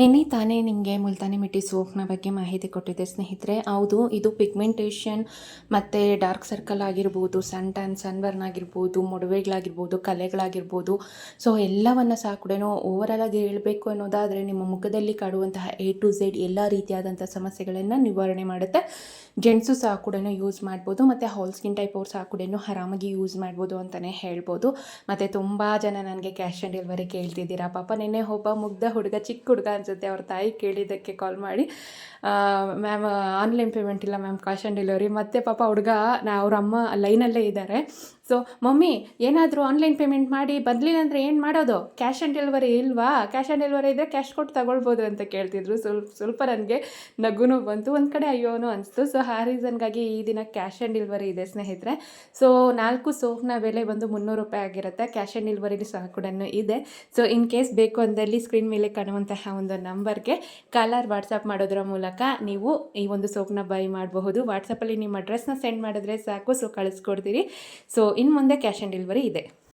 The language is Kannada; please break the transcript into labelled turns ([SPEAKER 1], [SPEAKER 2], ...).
[SPEAKER 1] ನಿನ್ನೆ ತಾನೇ ನಿಮಗೆ ಮುಲ್ತಾನಿ ಮಿಟ್ಟಿ ಸೋಪ್ನ ಬಗ್ಗೆ ಮಾಹಿತಿ ಕೊಟ್ಟಿದ್ದೆ ಸ್ನೇಹಿತರೆ. ಹೌದು, ಇದು ಪಿಗ್ಮೆಂಟೇಷನ್ ಮತ್ತು ಡಾರ್ಕ್ ಸರ್ಕಲ್ ಆಗಿರ್ಬೋದು, ಸನ್ ಟ್ಯಾನ್ ಸನ್ಬರ್ನ್ ಆಗಿರ್ಬೋದು, ಮೊಡವೆಗಳಾಗಿರ್ಬೋದು, ಕಲೆಗಳಾಗಿರ್ಬೋದು. ಸೊ ಎಲ್ಲವನ್ನು ಸಹ ಕೂಡ ಓವರಾಲ್ ಆಗಿ ಹೇಳಬೇಕು ಅನ್ನೋದಾದರೆ ನಿಮ್ಮ ಮುಖದಲ್ಲಿ ಕಾಡುವಂತಹ ಎ ಟು ಝೆಡ್ ಎಲ್ಲ ರೀತಿಯಾದಂಥ ಸಮಸ್ಯೆಗಳನ್ನು ನಿವಾರಣೆ ಮಾಡುತ್ತೆ. ಜೆಂಟ್ಸು ಸಹ ಕೂಡ ಯೂಸ್ ಮಾಡ್ಬೋದು, ಮತ್ತು ಹಾಲ್ ಸ್ಕಿನ್ ಟೈಪ್ ಅವ್ರು ಸಹ ಕೂಡ ಆರಾಮಾಗಿ ಯೂಸ್ ಮಾಡ್ಬೋದು ಅಂತಲೇ ಹೇಳ್ಬೋದು. ಮತ್ತು ತುಂಬ ಜನ ನನಗೆ ಕ್ಯಾಶ್ ಆನ್ ಡೆಲಿವರಿ ಕೇಳ್ತಿದ್ದೀರಾ. ಪಾಪ ನಿನ್ನೆ ಒಬ್ಬ ಮುಗ್ಧ ಹುಡುಗ, ಚಿಕ್ಕ ಹುಡುಗ ಅನ್ಸುತ್ತೆ ಅವ್ರ ತಾಯಿ ಕೇಳಿದ್ದಕ್ಕೆ ಕಾಲ್ ಮಾಡಿ ಮ್ಯಾಮ್ ಆನ್ಲೈನ್ ಪೇಮೆಂಟ್ ಇಲ್ಲ ಮ್ಯಾಮ್ ಕ್ಯಾಶ್ ಆನ್ ಡೆಲಿವರಿ ಮತ್ತು ಪಾಪ ಹುಡುಗ, ನಾ ಅವ್ರ ಅಮ್ಮ ಲೈನಲ್ಲೇ ಇದ್ದಾರೆ ಸೊ ಮಮ್ಮಿ, ಏನಾದರೂ ಆನ್ಲೈನ್ ಪೇಮೆಂಟ್ ಮಾಡಿ ಬದಲಿಲ್ಲ ಅಂದರೆ ಏನು ಮಾಡೋದು? ಕ್ಯಾಶ್ ಆನ್ ಡೆಲಿವರಿ ಇಲ್ವಾ? ಕ್ಯಾಶ್ ಆನ್ ಡೆಲಿವರಿ ಇದ್ದರೆ ಕ್ಯಾಶ್ ಕೊಟ್ಟು ತಗೊಳ್ಬೋದು ಅಂತ ಕೇಳ್ತಿದ್ರು. ಸ್ವಲ್ಪ ಸ್ವಲ್ಪ ನನಗೆ ನಗುನು ಬಂತು. ಒಂದು ಕಡೆ ಅಯ್ಯೋನು ಅನಿಸ್ತು. ಸೊ ಆ ರೀಸನ್ಗಾಗಿ ಈ ದಿನ ಕ್ಯಾಶ್ ಆನ್ ಡೆಲಿವರಿ ಇದೆ, ಸ್ನೇಹಿತರೆ. ಸೊ ನಾಲ್ಕು ಸೋಪ್ನ ಬೆಲೆ ಬಂದು ಮುನ್ನೂರು ರೂಪಾಯಿ ಆಗಿರುತ್ತೆ. ಕ್ಯಾಶ್ ಆನ್ ಡೆಲಿವರಿ ಸಹ ಕೂಡ ಇದೆ. ಸೊ ಇನ್ ಕೇಸ್ ಬೇಕು ಅಂದಲ್ಲಿ ಸ್ಕ್ರೀನ್ ಮೇಲೆ ಕಾಣುವಂತಹ ಒಂದು ನಂಬರ್ಗೆ ಕಾಲರ್ ವಾಟ್ಸಪ್ ಮಾಡೋದ್ರ ಮೂಲಕ ನೀವು ಈ ಒಂದು ಸೋಪ್ನ ಬೈ ಮಾಡಬಹುದು. ವಾಟ್ಸಪ್ಪಲ್ಲಿ ನಿಮ್ಮ ಅಡ್ರೆಸ್ನ ಸೆಂಡ್ ಮಾಡಿದ್ರೆ ಸಾಕು. ಸೊ ಕಳಿಸ್ಕೊಡ್ತೀರಿ. ಸೊ ಇನ್ನು ಮುಂದೆ ಕ್ಯಾಶ್ ಆನ್ ಡೆಲಿವರಿ ಇದೆ.